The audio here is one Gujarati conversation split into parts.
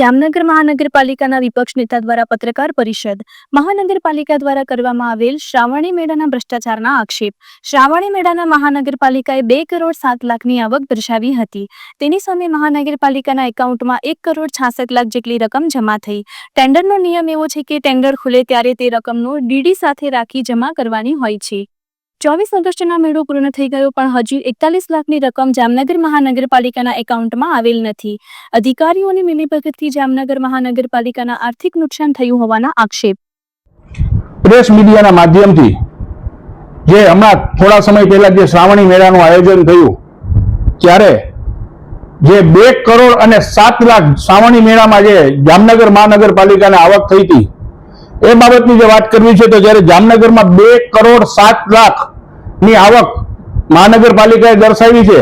જામનગર મહાનગરપાલિકાના વિપક્ષ નેતા દ્વારા પત્રકાર પરિષદ. મહાનગરપાલિકા દ્વારા કરવામાં આવેલ શ્રાવણી મેળાના ભ્રષ્ટાચારના આક્ષેપ. શ્રાવણી મેળાના મહાનગરપાલિકાએ બે કરોડ સાત લાખની આવક દર્શાવી હતી. તેની સામે મહાનગરપાલિકાના એકાઉન્ટમાં એક કરોડ છાસઠ લાખ જેટલી રકમ જમા થઈ. ટેન્ડરનો નિયમ એવો છે કે ટેન્ડર ખુલે ત્યારે તે રકમનો ડીડી સાથે રાખી જમા કરવાની હોય છે. ચોવીસ ઓગસ્ટના મેળો પૂર્ણ થઈ ગયો, પણ હજી એકતાલીસ લાખની રકમ જામનગર મહાનગરપાલિકાના એકાઉન્ટમાં આવેલ નથી. અધિકારીઓની મિલીભગતથી જામનગર મહાનગરપાલિકાના આર્થિક નુકસાન થયું હોવાના આક્ષેપ. પ્રેસ મીડિયાના માધ્યમથી જે હમણાં થોડા સમય પહેલા જે શ્રાવણી મેળાનું આયોજન થયું, ત્યારે જે બે કરોડ અને સાત લાખ શ્રાવણી મેળામાં જે જામનગર મહાનગરપાલિકાને આવક થઈ હતી, એ બાબતની જે વાત કરવી છે તો જ્યારે જામનગરમાં બે કરોડ સાત લાખ ની આવક મહાનગરપાલિકાએ દર્શાવી છે.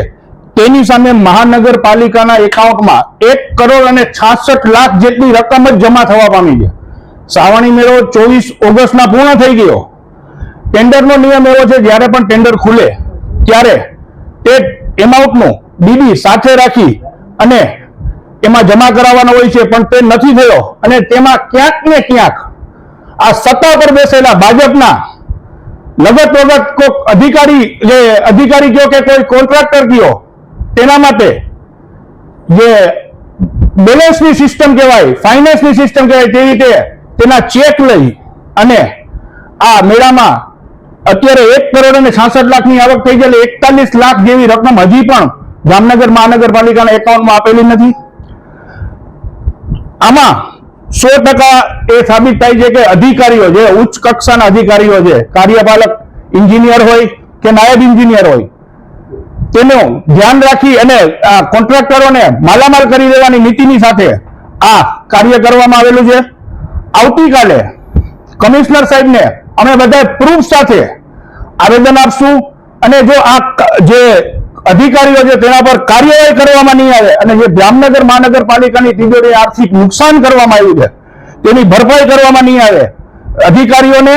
તેની સામે મહાનગરપાલિકાના એકાઉન્ટમાં એક કરોડ અને છાસઠ લાખ જેટલી રકમ જ જમા થવા પામી છે. શ્રાવણી મેળો ચોવીસ ઓગસ્ટના પૂર્ણ થઈ ગયો. ટેન્ડરનો નિયમ એવો છે, જ્યારે પણ ટેન્ડર ખુલે, ત્યારે તે એમાઉન્ટનું ડીડી સાથે રાખી અને એમાં જમા કરાવવાનો હોય છે, પણ તે નથી થયો. અને તેમાં ક્યાંક ને ક્યાંક આ સત્તા પર બેસેલા ભાજપના લગત વગત કોઈક અધિકારી, જે અધિકારી કયો કે કોઈ કોન્ટ્રાક્ટર કયો, તેના માટે જે બેલેન્સની સિસ્ટમ કહેવાય ફાઇનાન્સની સિસ્ટમ કહેવાય તે રીતે તેના ચેક લઈ અને આ મેળામાં અત્યારે એક કરોડ અને છાસઠ લાખની આવક થઈ ગયેલી, એકતાલીસ લાખ જેવી રકમ હજી પણ જામનગર મહાનગરપાલિકાના એકાઉન્ટમાં આપેલી નથી. આમાં સો ટકા એ સાબિત થાય છે કે અધિકારીઓ જે ઉચ્ચ કક્ષાના અધિકારીઓ છે, કાર્યપાલક એન્જિનિયર હોય કે નાયબ એન્જિનિયર હોય, તેનું ધ્યાન રાખી અને આ કોન્ટ્રાક્ટરોને માલામાલ કરી દેવાની નીતિની સાથે આ કાર્ય કરવામાં આવેલું છે. આવતીકાલે કમિશનર સાહેબને અમે બધા પ્રૂફ સાથે આવેદન આપશું અને જો આ જે અધિકારીઓ છે તેના પર કાર્યવાહી કરવામાં નહીં આવે અને જે જામનગર મહાનગરપાલિકાની તિજોરી આર્થિક નુકસાન કરવામાં આવ્યું છે, તેની ભરપાઈ કરવામાં નહીં આવે. અધિકારીઓને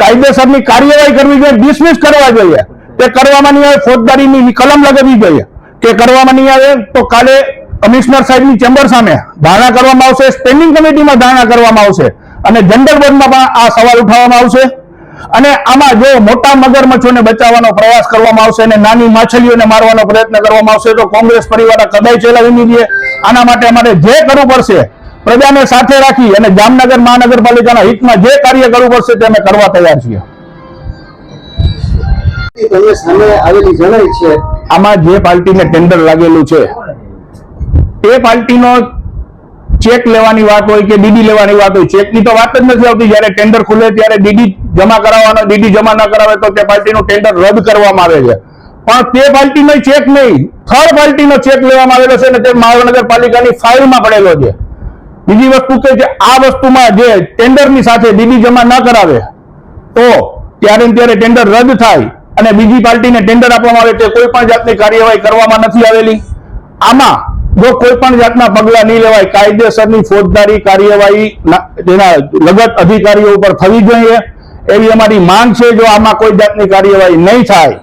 કાયદેસરની કાર્યવાહી કરવી જોઈએ ડિસમિસ કરવા જોઈએ. તે કરવામાં નહીં આવે, ફોજદારીની કલમ લગાવવી જોઈએ. કે કરવામાં નહીં આવે તો કાલે કમિશનર સાહેબની ચેમ્બર સામે ધારણા કરવામાં આવશે સ્ટેન્ડિંગ કમિટીમાં ધારણા કરવામાં આવશે અને જનરલ બોર્ડમાં પણ આ સવાલ ઉઠાવવામાં આવશે. અને આમાં જો મોટા મગરમચ્છોને બચાવવાનો પ્રયાસ કરવામાં આવશે અને નાની માછલીઓને મારવાનો પ્રયત્ન કરવામાં આવશે તો કોંગ્રેસ પરિવાર આ કદાય ચલાવી નહીં દે. આના માટે અમારે જે કરવું પડશે પ્રજાને સાથે રાખી અને જામનગર મહાનગરપાલિકાના હિતમાં જે કાર્ય કરવું પડશે તે અમે કરવા તૈયાર છીએ. આવેલી જણાય છે. આમાં જે પાર્ટીને ટેન્ડર લાગેલું છે તે પાર્ટીનો ચેક લેવાની વાત હોય કે ડીડી લેવાની વાત હોય ચેકની તો વાત જ નથી આવતી. જ્યારે ટેન્ડર ખુલે ત્યારે ડીડી જમા કરાવવાનો ડીડી જમા ન કરાવે તો તે પાર્ટીનું ટેન્ડર રદ કરવામાં આવે છે. પણ તે પાર્ટીનો ચેક નહીં. થર્ડ પાર્ટીનો ચેક લેવામાં આવેલો છે અને તે મહાનગરપાલિકાની ફાઇલમાં પડેલો છે. બીજી વસ્તુ કે જે આ વસ્તુમાં જે ટેન્ડરની સાથે ડીડી જમા ન કરાવે, તો ત્યારે ત્યારે ટેન્ડર રદ થાય અને બીજી પાર્ટીને ટેન્ડર આપવામાં આવે તે કોઈ પણ જાતની કાર્યવાહી કરવામાં નથી આવેલી. આમાં જો કોઈ પણ જાતના પગલા નહીં લેવાય, કાયદેસરની ફોજદારી કાર્યવાહી તેના લગત અધિકારીઓ ઉપર થવી જોઈએ. એવી અમારી માંગ છે, જો આમાં કોઈ જાતની કાર્યવાહી નહીં થાય,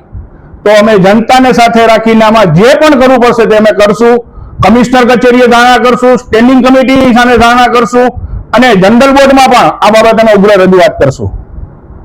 તો અમે જનતાને સાથે રાખીને આમાં જે પણ કરવું પડશે તે અમે કરશું. કમિશનર કચેરીએ ધારણા કરશું સ્ટેન્ડિંગ કમિટીની સામે ધારણા કરશું, અને જનરલ બોર્ડમાં પણ આ બાબતે અમે ઉગ્ર રજૂઆત કરશું.